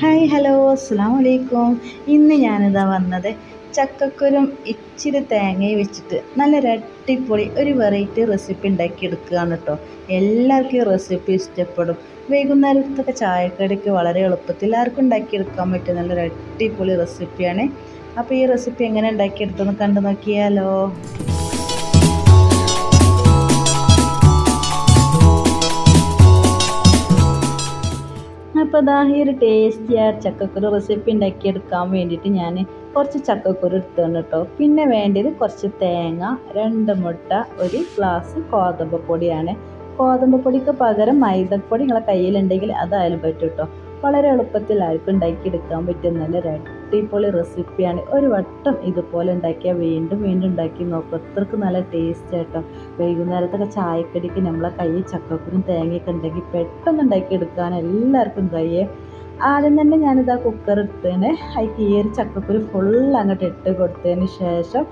Hi hello അസ്സാം വലൈക്കും ഇന്ന് ഞാനിതാ വന്നത് ചക്കക്കുരും ഇച്ചിരി തേങ്ങയും വെച്ചിട്ട് നല്ല അടിപൊളി ഒരു വെറൈറ്റി റെസിപ്പി ഉണ്ടാക്കിയെടുക്കുകയാണ് കേട്ടോ. എല്ലാവർക്കും ഈ റെസിപ്പി ഇഷ്ടപ്പെടും. വൈകുന്നേരത്തൊക്കെ ചായക്കടയ്ക്ക് വളരെ എളുപ്പത്തിൽ ആർക്കും ഉണ്ടാക്കിയെടുക്കാൻ പറ്റും നല്ലൊരു അടിപൊളി റെസിപ്പിയാണ് അപ്പോൾ ഈ റെസിപ്പി എങ്ങനെ ഉണ്ടാക്കിയെടുത്തെന്ന് കണ്ടു നോക്കിയാലോ. അപ്പോൾ ഇതാ ഈ ഒരു ടേസ്റ്റിയായ ചക്കക്കുരു റെസിപ്പി ഉണ്ടാക്കിയെടുക്കാൻ വേണ്ടിയിട്ട് ഞാൻ കുറച്ച് ചക്കക്കുരു എടുത്താണ് കേട്ടോ പിന്നെ വേണ്ടത് കുറച്ച് തേങ്ങ രണ്ട് മുട്ട ഒരു ഗ്ലാസ് ഗോതമ്പ് പൊടിയാണ്. ഗോതമ്പ് പൊടിക്ക് പകരം മൈദപ്പൊടി നിങ്ങളെ കയ്യിലുണ്ടെങ്കിൽ അതായാലും പറ്റും കേട്ടോ വളരെ എളുപ്പത്തിൽ ആർക്കും ഉണ്ടാക്കിയെടുക്കാൻ പറ്റിയ നല്ലൊരു അടിപൊളി റെസിപ്പിയാണ്. ഒരു വട്ടം ഇതുപോലെ ഉണ്ടാക്കിയാൽ വീണ്ടും വീണ്ടും ഉണ്ടാക്കി നോക്കും. അത്രയ്ക്ക് നല്ല ടേസ്റ്റ് ആട്ടോ. വൈകുന്നേരത്തൊക്കെ ചായക്കടിക്ക് നമ്മളെ കയ്യിൽ ചക്കക്കുരും തേങ്ങയൊക്കെ ഉണ്ടെങ്കിൽ പെട്ടെന്ന് ഉണ്ടാക്കിയെടുക്കാൻ എല്ലാവർക്കും കഴിയേ. ആദ്യം തന്നെ ഞാനിതാ കുക്കർ എടുത്തതിന് അതിക്ക് ഈ ഒരു ചക്കക്കുരു ഫുൾ അങ്ങോട്ട് ഇട്ട് കൊടുത്തതിന് ശേഷം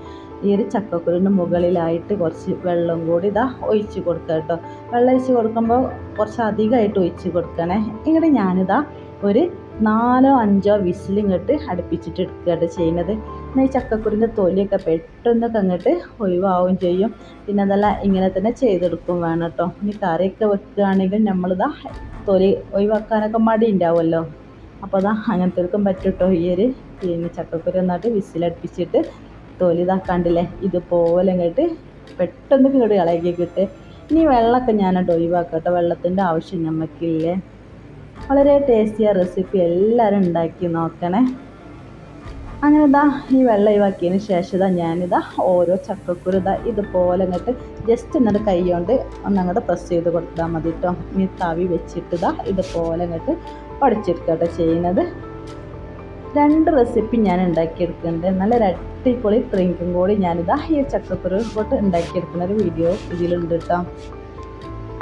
ഈ ഒരു മുകളിലായിട്ട് കുറച്ച് വെള്ളം കൂടി ഇതാ ഒഴിച്ച് കൊടുക്കുക കേട്ടോ. വെള്ളം ഒഴിച്ച് കൊടുക്കുമ്പോൾ കുറച്ച് അധികമായിട്ട് ഒഴിച്ച് കൊടുക്കണേ. ഇങ്ങോട്ട് ഞാനിതാ ഒരു നാലോ അഞ്ചോ വിസിലിങ്ങോട്ട് അടുപ്പിച്ചിട്ട് എടുക്കുകയാണ് ചെയ്യുന്നത്. എന്നാൽ ഈ ചക്കക്കുരുവിന്റെ തൊലിയൊക്കെ പെട്ടെന്നൊക്കെ അങ്ങോട്ട് ഒഴിവാവുകയും ചെയ്യും. പിന്നെ അതല്ല ഇങ്ങനെ തന്നെ ചെയ്തെടുക്കും വേണം കേട്ടോ. ഇനി കറിയൊക്കെ വെക്കുകയാണെങ്കിൽ നമ്മളിതാ തൊലി ഒഴിവാക്കാനൊക്കെ മടി ഉണ്ടാവുമല്ലോ. അപ്പോൾ അതാ അങ്ങനത്തെ പറ്റും കേട്ടോ. ഈ ഒരു പിന്നെ ചക്കക്കുരു എന്നിട്ട് വിസിലടുപ്പിച്ചിട്ട് തൊലി ഇതാക്കാണ്ടില്ലേ ഇതുപോലെ ഇങ്ങോട്ട് പെട്ടെന്ന് കീട് ഇളകി കിട്ട് ഇനി വെള്ളമൊക്കെ ഞാനോട്ട് ഒഴിവാക്കാം കേട്ടോ. വെള്ളത്തിന്റെ ആവശ്യം നമുക്കില്ലേ വളരെ ടേസ്റ്റിയ റെസിപ്പി എല്ലാവരും ഉണ്ടാക്കി നോക്കണേ. അങ്ങനെ ഇതാ ഈ വെള്ളം ഒഴിവാക്കിയതിന് ശേഷം ഇതാ ഞാനിതാ ഓരോ ചക്കക്കുരു ഇതാ ഇതുപോലെ അങ്ങോട്ട് ജസ്റ്റ് എന്നിട്ട് കൈ കൊണ്ട് ഒന്നങ്ങോട്ട് പ്രസ് ചെയ്ത് കൊടുത്താൽ മതി കേട്ടോ ഇനി തവി വെച്ചിട്ട് ഇതാ ഇതുപോലെ അങ്ങോട്ട് പഠിച്ചെടുക്കട്ടെ ചെയ്യുന്നത് രണ്ട് റെസിപ്പി ഞാൻ ഉണ്ടാക്കിയെടുക്കുന്നുണ്ട്. നല്ലൊരു അടിപൊളി ഡ്രിങ്കും കൂടി ഞാനിതാ ഈ ചക്കക്കുരു കൊണ്ട് ഉണ്ടാക്കിയെടുക്കുന്ന ഒരു വീഡിയോ ഇതിലുണ്ട് കേട്ടോ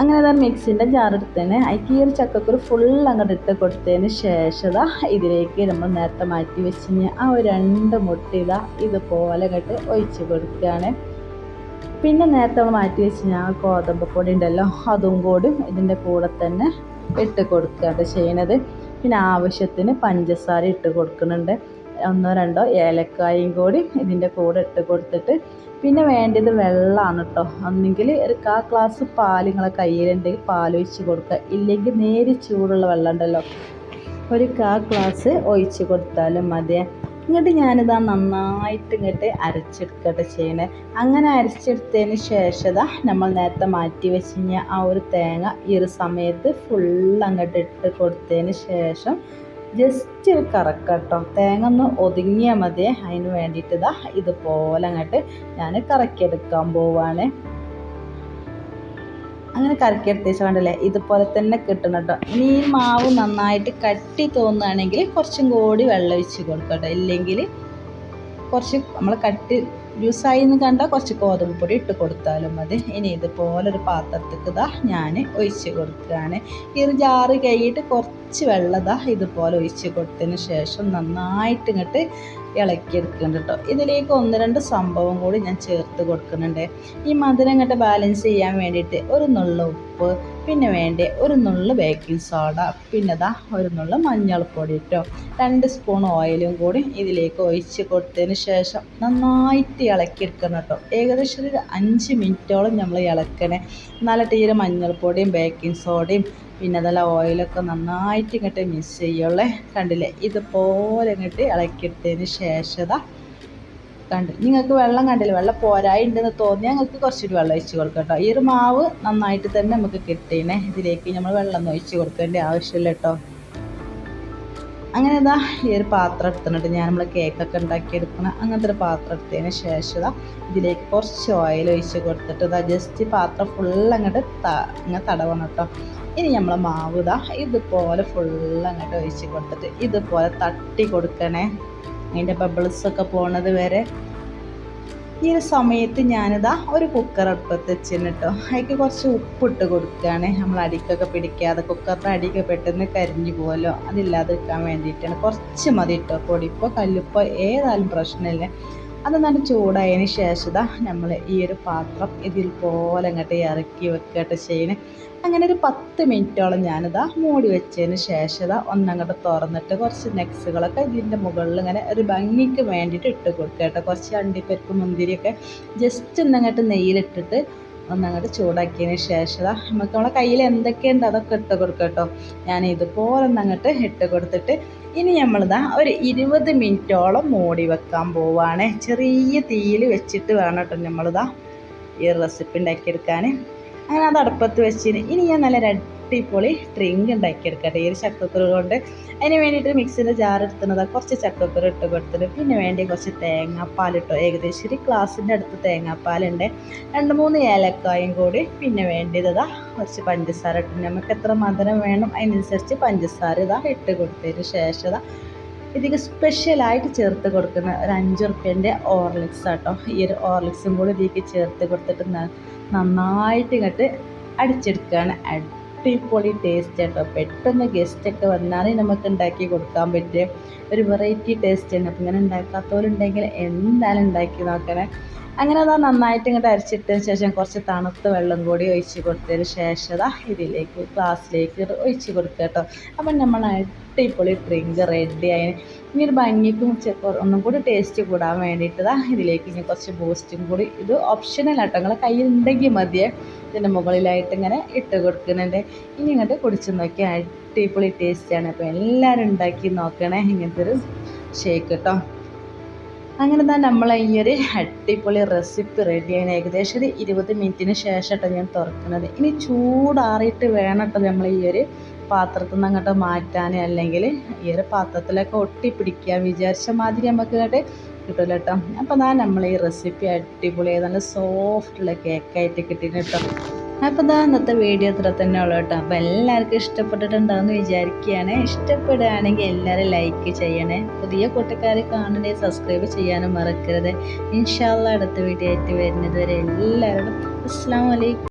അങ്ങനെ അതാ മിക്സിന്റെ ജാറെടുത്തതിന് അതിക്ക് ഈ ഒരു ചക്കക്കുരു ഫുൾ അങ്ങോട്ട് ഇട്ട് കൊടുത്തതിന് ശേഷം ഇതാ ഇതിലേക്ക് നമ്മൾ നേരത്തെ മാറ്റി വെച്ച് ആ ഒരു രണ്ട് മുട്ട ഇതാ ഇതുപോലെ അങ്ങോട്ട് ഒഴിച്ച് കൊടുക്കുകയാണ്. പിന്നെ നേരത്തെ നമ്മൾ മാറ്റി വെച്ച് ആ ഗോതമ്പ് പൊടി ഉണ്ടല്ലോ അതും കൂടി ഇതിന്റെ കൂടെ തന്നെ ഇട്ട് കൊടുക്കുകയാണ് ചെയ്യണത്. പിന്നെ ആവശ്യത്തിന് പഞ്ചസാര ഇട്ട് കൊടുക്കുന്നുണ്ട്. ഒന്നോ രണ്ടോ ഏലക്കായും കൂടി ഇതിന്റെ കൂടെ ഇട്ട് കൊടുത്തിട്ട് പിന്നെ വേണ്ടത് വെള്ളമാണ് കേട്ടോ ഒന്നെങ്കിൽ ഒരു കാ ഗ്ലാസ് പാൽ നിങ്ങളെ കയ്യിലുണ്ടെങ്കിൽ പാൽ ഒഴിച്ച് കൊടുക്കുക. ഇല്ലെങ്കിൽ നേര് ചൂടുള്ള വെള്ളം ഉണ്ടല്ലോ. ഒരു കാ ഗ്ലാസ് ഒഴിച്ച് കൊടുത്താലും മതി. ഇങ്ങോട്ട് ഞാനിതാ നന്നായിട്ട് ഇങ്ങോട്ട് അരച്ചെടുക്കട്ടെ ചെയ്യണേ. അങ്ങനെ അരച്ചെടുത്തതിന് ശേഷം നമ്മൾ നേരത്തെ മാറ്റി വെച്ച് കഴിഞ്ഞാൽ ആ ഒരു തേങ്ങ ഈ ഒരു സമയത്ത് ഫുൾ അങ്ങോട്ട് ഇട്ട് കൊടുത്തതിന് ശേഷം ജസ്റ്റ് ഒരു കറക്കട്ടോ. തേങ്ങ ഒന്ന് ഒതുങ്ങിയാൽ മതിയെ അതിന് വേണ്ടിയിട്ട് ഇതാ ഇതുപോലെ അങ്ങോട്ട് ഞാൻ കറക്കിയെടുക്കാൻ പോവാണ്. അങ്ങനെ കറക്കിയെടുത്ത് വെച്ചാൽ കണ്ടല്ലേ? ഇതുപോലെ തന്നെ കിട്ടണം കേട്ടോ ഇനി ഈ മാവ് നന്നായിട്ട് കട്ടി തോന്നുകയാണെങ്കിൽ കുറച്ചും കൂടി വെള്ളം ഒഴിച്ച് കൊടുക്കട്ടോ. ഇല്ലെങ്കിൽ കുറച്ച് നമ്മൾ കട്ടി ജ്യൂസായി എന്ന് കണ്ടാൽ കുറച്ച് ഗോതമ്പ് പൊടി ഇട്ട് കൊടുത്താലും മതി. ഇനി ഇതുപോലൊരു പാത്രത്തേക്ക് ഇതാ ഞാൻ ഒഴിച്ച് കൊടുക്കുകയാണ്. ഈ ഒരു ജാറ് കഴിയിട്ട് കുറച്ച് വെള്ളം ഇതാ ഇതുപോലെ ഒഴിച്ച് കൊടുത്തതിന് ശേഷം നന്നായിട്ട് ഇങ്ങോട്ട് ഇളക്കിയെടുക്കുന്നുണ്ട് കേട്ടോ ഇതിലേക്ക് ഒന്ന് രണ്ട് സംഭവം കൂടി ഞാൻ ചേർത്ത് കൊടുക്കുന്നുണ്ട്. ഈ മധുരം ഇങ്ങോട്ട് ബാലൻസ് ചെയ്യാൻ വേണ്ടിയിട്ട് ഒരു നുള്ള ഉപ്പ് പിന്നെ വേണ്ടേ ഒരു നുള്ളു ബേക്കിംഗ് സോഡ പിന്നെ ദാ ഒരു നുള്ളു മഞ്ഞൾപ്പൊടി ഇട്ടോ. രണ്ട് സ്പൂൺ ഓയിലും കൂടി ഇതിലേക്ക് ഒഴിച്ച് കൊടുത്തതിന് ശേഷം നന്നായിട്ട് ഇളക്കിയെടുക്കണം കേട്ടോ. ഏകദേശം ഒരു അഞ്ച് മിനിറ്റോളം നമ്മൾ ഇളക്കണേ. നല്ല തീര മഞ്ഞൾപ്പൊടിയും ബേക്കിംഗ് സോഡയും പിന്നെ അതല്ല ഓയിലൊക്കെ നന്നായിട്ട് ഇങ്ങോട്ട് മിക്സ് ചെയ്യുള്ളേ. കണ്ടില്ലേ? ഇതുപോലെ ഇങ്ങോട്ട് ഇളക്കിയെടുത്തതിന് ശേഷം കണ്ട് നിങ്ങൾക്ക് വെള്ളം കണ്ടില്ല? വെള്ളം പോരായിട്ടുണ്ടെന്ന് തോന്നി ഞങ്ങൾക്ക് കുറച്ചൊരു വെള്ളം ഒഴിച്ച് കൊടുക്കാം കേട്ടോ ഈ ഒരു മാവ് നന്നായിട്ട് തന്നെ നമുക്ക് കിട്ടിയേ ഇതിലേക്ക് നമ്മൾ വെള്ളം ഒഴിച്ച് കൊടുക്കേണ്ട ആവശ്യമില്ല കേട്ടോ അങ്ങനെ ഇതാ ഈ ഒരു പാത്രം എടുത്തിട്ടുണ്ട്. ഞാൻ നമ്മൾ കേക്കൊക്കെ ഉണ്ടാക്കിയെടുക്കണം അങ്ങനത്തെ ഒരു പാത്രം എടുത്തതിന് ശേഷം ഇതാ ഇതിലേക്ക് കുറച്ച് ഓയിൽ ഒഴിച്ച് കൊടുത്തിട്ട് ഇതാ ജസ്റ്റ് പാത്രം ഫുൾ അങ്ങോട്ട് ത ഇങ്ങനെ തടവണം കേട്ടോ ഇനി നമ്മൾ മാവ് ഇതാ ഇതുപോലെ ഫുൾ അങ്ങോട്ട് ഒഴിച്ച് കൊടുത്തിട്ട് ഇതുപോലെ തട്ടി കൊടുക്കണേ. അതിന്റെ ബബിൾസൊക്കെ പോണത് വരെ ഈ ഒരു സമയത്ത് ഞാനിതാ ഒരു കുക്കർ അടുപ്പത്ത് വെച്ചിന് കേട്ടോ അതിക്ക് കുറച്ച് ഉപ്പിട്ട് കൊടുക്കുകയാണ്. നമ്മൾ അടിക്കൊക്കെ പിടിക്കാതെ കുക്കറിന്റെ അടിയൊക്കെ പെട്ടെന്ന് കരിഞ്ഞു പോകലോ അതില്ലാതെ വെക്കാൻ വേണ്ടിയിട്ടാണ്. കുറച്ച് മതി കേട്ടോ പൊടിപ്പോ കല്ലുപ്പോ ഏതായാലും പ്രശ്നമില്ല. അത് നല്ല ചൂടായതിന് ശേഷം നമ്മൾ ഈ ഒരു പാത്രം ഇതിൽ പോലെ അങ്ങോട്ട് ഇറക്കി വെക്കട്ടെ ചെയ്യണേ. അങ്ങനെ ഒരു പത്ത് മിനിറ്റോളം ഞാനിതാ മൂടി വെച്ചതിന് ശേഷം ഒന്നങ്ങോട്ട് തുറന്നിട്ട് കുറച്ച് നെക്സുകളൊക്കെ ഇതിന്റെ മുകളിൽ ഇങ്ങനെ ഒരു ഭംഗിക്ക് വേണ്ടിയിട്ട് ഇട്ട് കൊടുക്കട്ടെ. കേട്ടോ കുറച്ച് അണ്ടിപ്പരിപ്പ് മുന്തിരിയൊക്കെ ജസ്റ്റ് ഒന്നങ്ങോട്ട് നെയ്യിലിട്ടിട്ട് ഒന്നങ്ങോട്ട് ചൂടാക്കിയതിന് ശേഷം നമുക്ക് നമ്മളെ കയ്യിൽ എന്തൊക്കെയുണ്ട് അതൊക്കെ ഇട്ട് കൊടുക്കുക കേട്ടോ. ഞാൻ ഇതുപോലെ ഒന്നങ്ങോട്ട് ഇട്ട് കൊടുത്തിട്ട് ഇനി നമ്മളിതാ ഒരു ഇരുപത് മിനിറ്റോളം മൂടി വെക്കാൻ പോവാണ്. ചെറിയ തീയിൽ വെച്ചിട്ട് വേണം കേട്ടോ നമ്മളിതാ ഈ റെസിപ്പി ഉണ്ടാക്കിയെടുക്കാൻ അങ്ങനെ അത് അടുപ്പത്ത് വെച്ചിന്. ഇനി ഞാൻ നല്ല അടിപൊളി ഡ്രിങ്ക് ഉണ്ടാക്കിയെടുക്കുക ഒരു ചക്കക്കുരു കൊണ്ട്. അതിന് വേണ്ടിയിട്ട് മിക്സിന്റെ ജാർ എടുത്തുന്നത്. കുറച്ച് ചക്കക്കുരു ഇട്ട് കൊടുത്തിട്ട് പിന്നെ വേണ്ടി കുറച്ച് തേങ്ങാപ്പാൽ ഇട്ടോ. ഏകദേശം ഒരു ഗ്ലാസിന്റെ അടുത്ത് തേങ്ങാപ്പാലുണ്ട് രണ്ട് മൂന്ന് ഏലക്കായും കൂടി. പിന്നെ വേണ്ടിയതാ കുറച്ച് പഞ്ചസാര ഇട്ട്. നമുക്ക് എത്ര മധുരം വേണം അതിനനുസരിച്ച് പഞ്ചസാര ഇതാ ഇട്ട് കൊടുത്തതിന് ശേഷം ഇതാ ഇതിക്ക് സ്പെഷ്യലായിട്ട് ചേർത്ത് കൊടുക്കുന്ന ഒരു അഞ്ച് റുപ്യന്റെ ഓർലിക്സ് ആട്ടോ ഈ ഒരു ഓർലിക്സും കൂടി ഇതിലേക്ക് ചേർത്ത് കൊടുത്തിട്ട് നന്നായിട്ട് ഇങ്ങോട്ട് അടിച്ചെടുക്കുകയാണ്. അടിപൊളി ടേസ്റ്റ് കേട്ടോ പെട്ടെന്ന് ഗസ്റ്റൊക്കെ വന്നാൽ നമുക്ക് ഉണ്ടാക്കി കൊടുക്കാൻ പറ്റിയ ഒരു വെറൈറ്റി ടേസ്റ്റ് ആണ്. അപ്പോൾ ഇങ്ങനെ ഉണ്ടാക്കാത്തവരുണ്ടെങ്കിൽ എന്തായാലും ഉണ്ടാക്കി നോക്കണേ. അങ്ങനെ അതാ നന്നായിട്ട് ഇങ്ങോട്ട് അരച്ചിട്ടതിന് ശേഷം കുറച്ച് തണുത്ത വെള്ളം കൂടി ഒഴിച്ച് കൊടുത്തതിന് ശേഷം ദാ ഇതിലേക്ക് ഗ്ലാസ്സിലേക്ക് ഒഴിച്ച് കൊടുക്കുക കേട്ടോ. അപ്പം നമ്മൾ അടിപൊളി ഡ്രിങ്ക് റെഡി ആയി. ഇനി ഒരു ഭംഗിക്കും ഒന്നും കൂടി ടേസ്റ്റ് കൂടാൻ വേണ്ടിയിട്ട് ദാ ഇതിലേക്ക് ഇനി കുറച്ച് ബൂസ്റ്റും കൂടി ഇത് ഓപ്ഷനൽ ആട്ടോ. നിങ്ങളെ കയ്യിൽ ഉണ്ടെങ്കിൽ മതിയേ. ഇതിന്റെ മുകളിലായിട്ട് ഇങ്ങനെ ഇട്ട് കൊടുക്കുന്നുണ്ട്. ഇനി ഇങ്ങോട്ട് കുടിച്ച് നോക്കി അടിപൊളി ടേസ്റ്റാണ് അപ്പോൾ എല്ലാവരും ഉണ്ടാക്കി നോക്കണേ. ഇങ്ങനത്തെ ഒരു ഷേക്ക് കേട്ടോ. അങ്ങനെ തന്നെ നമ്മൾ ഈ ഒരു അടിപൊളി റെസിപ്പി റെഡി ആയി ഏകദേശം ഒരു ഇരുപത് മിനിറ്റിന് ശേഷം കേട്ടോ ഞാൻ തുറക്കുന്നത് ഇനി ചൂടാറിയിട്ട് വേണം കേട്ടോ നമ്മൾ ഈ ഒരു പാത്രത്തിൽ നിന്ന് അങ്ങോട്ട് മാറ്റാൻ അല്ലെങ്കിൽ ഈ ഒരു പാത്രത്തിലൊക്കെ ഒട്ടിപ്പിടിക്കാൻ വിചാരിച്ച മാതിരി നമുക്ക് കിട്ടില്ല കേട്ടോ അപ്പോൾ ഞാൻ നമ്മൾ ഈ റെസിപ്പി അടിപൊളി നല്ല സോഫ്റ്റുള്ള കേക്കായിട്ട് കിട്ടിയിട്ടുണ്ട് കേട്ടോ അപ്പോൾ ഇതാ ഇന്നത്തെ വീഡിയോ ഇത്ര തന്നെ ഉള്ളൂ കേട്ടോ. അപ്പോൾ എല്ലാവർക്കും ഇഷ്ടപ്പെട്ടിട്ടുണ്ടാവുമെന്ന് വിചാരിക്കുകയാണ്. ഇഷ്ടപ്പെടുകയാണെങ്കിൽ എല്ലാവരും ലൈക്ക് ചെയ്യണേ. പുതിയ കൂട്ടക്കാരെ കാണണേ സബ്സ്ക്രൈബ് ചെയ്യാനും മറക്കരുത്. ഇൻഷാല്ല അടുത്ത വീഡിയോ ആയിട്ട് വരുന്നത് വരെ എല്ലാവരോടും അസ്സാം വലൈക്കും